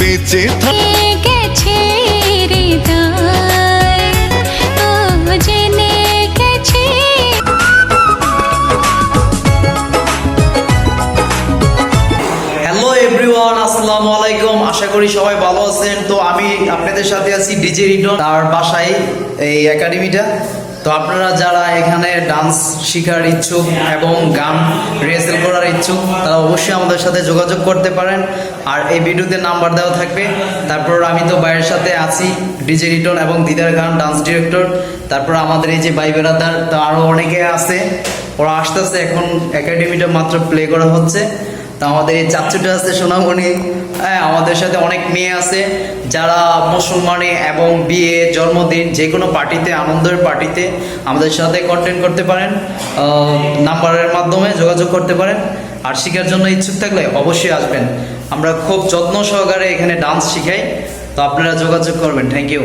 বেঁচে থাক গেছে। হৃদয় গেছে আসসালামু আলাইকুম। আশা করি সবাই ভালো আছেন। তো আমি আপনাদের সাথে আছি ডিজে রিটন তার বাসায় এই একাডেমিটা তো আপনারা যারা এখানে ডান্স শেখার ইচ্ছুক এবং গান রিহার্সেল করার ইচ্ছুক, তারা অবশ্যই আমাদের সাথে যোগাযোগ করতে পারেন। আর এই ভিডিওতে নাম্বার দেওয়া থাকবে। তারপর আমি তো বাইরের সাথে আছি ডিজে রিটন এবং দিদার গান ডান্স ডিরেক্টর তারপর আমাদের এই যে ভাই বেড়াদার, তো আরও অনেকে আছে। ওরা আসতেছে, এখন একাডেমিটা মাত্র প্লে করা হচ্ছে। তো আমাদের এই চাচ্চুটা আছে সোনামণি। হ্যাঁ আমাদের সাথে অনেক মেয়ে আছে, যারা মুসলমানে এবং বিয়ে, জন্মদিন, যে কোনো পার্টিতে, আনন্দের পার্টিতে আমাদের সাথে কন্টেন্ট করতে পারেন নাম্বারের মাধ্যমে যোগাযোগ করতে পারেন। আর শেখার জন্য ইচ্ছুক থাকলে অবশ্যই আসবেন। আমরা খুব যত্ন সহকারে এখানে ডান্স শিখাই, তো আপনারা যোগাযোগ করবেন। Thank you